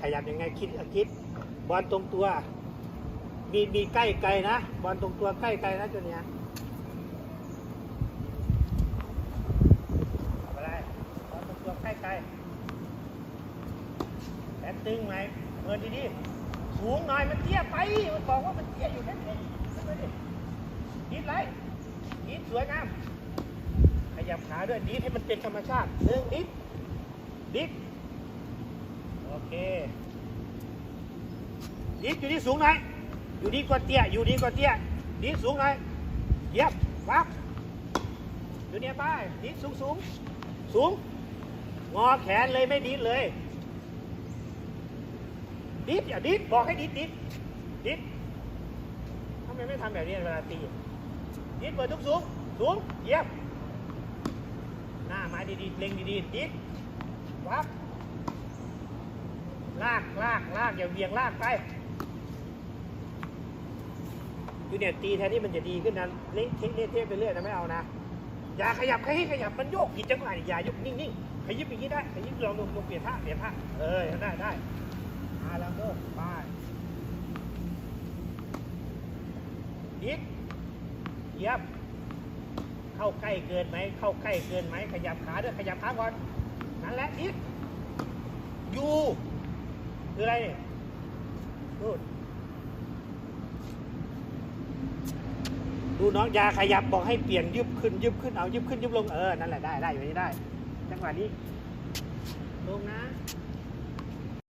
ขยับยังไงคิดคิด บอลตรงตัว มีมีใกล้ไกลนะ บอลตรงตัวใกล้ไกลนะตัวเนี้ยอาไปเลยบอลตรงตัวใกล้ไกลแขนตึงไหมเปิดดีๆสูงหน่อยมันเตี้ยไป มันบอกว่ามันเตี้ยอยู่แค่นี้ขึ้นมาดิดีดไรดีดสวยงามขยับขาด้วยดีดให้มันเป็นธรรมชาติหนึ่งดีดดีดโอเค ดิฟอยู่ที่สูงหน่อยอยู่ดีกว่าเตี้ย อยู่ดีกว่าเตี้ยดิฟสูงหน่อยเยียบปั๊บอยู่เนี่ยป้ายดิฟสูงสูงสูง งอแขนเลยไม่ดิฟเลยดิฟอย่าดิฟบอกให้ดิฟดิฟดิฟทำไมไม่ทำแบบนี้เวลาตีดิฟเปิดทุกสูงสูงเยียบหน้าไม้ดีๆเล็งดีๆดิฟปั๊บลากลากลากอย่าเบี่ยงลากไป คือเนี่ยตีแทนที่มันจะดีขึ้นนะเละเทะเละเทะไปเรื่อยนะไม่เอานะอย่าขยับขยี้ขยับมันโยกผิดจังหวะอย่ายกนิ่งๆขยิบอย่างนี้ได้ขยิบลองลงลงเปลี่ยนท่าเปลี่ยนท่าเออได้ได้มาแล้วเด้อไปดิดเยียบเข้าใกล้เกินไหมเข้าใกล้เกินไหมขยับขาด้วยขยับขาก่อนนั่นแหละดิดอยู่คืออะไรเนี่ยดู ดูน้องยาขยับบอกให้เปลี่ยนยึบขึ้นยึบขึ้นเอายึบขึ้นยึบลงเออนั่นแหละได้ได้อยู่นี่ได้จังหวะนี้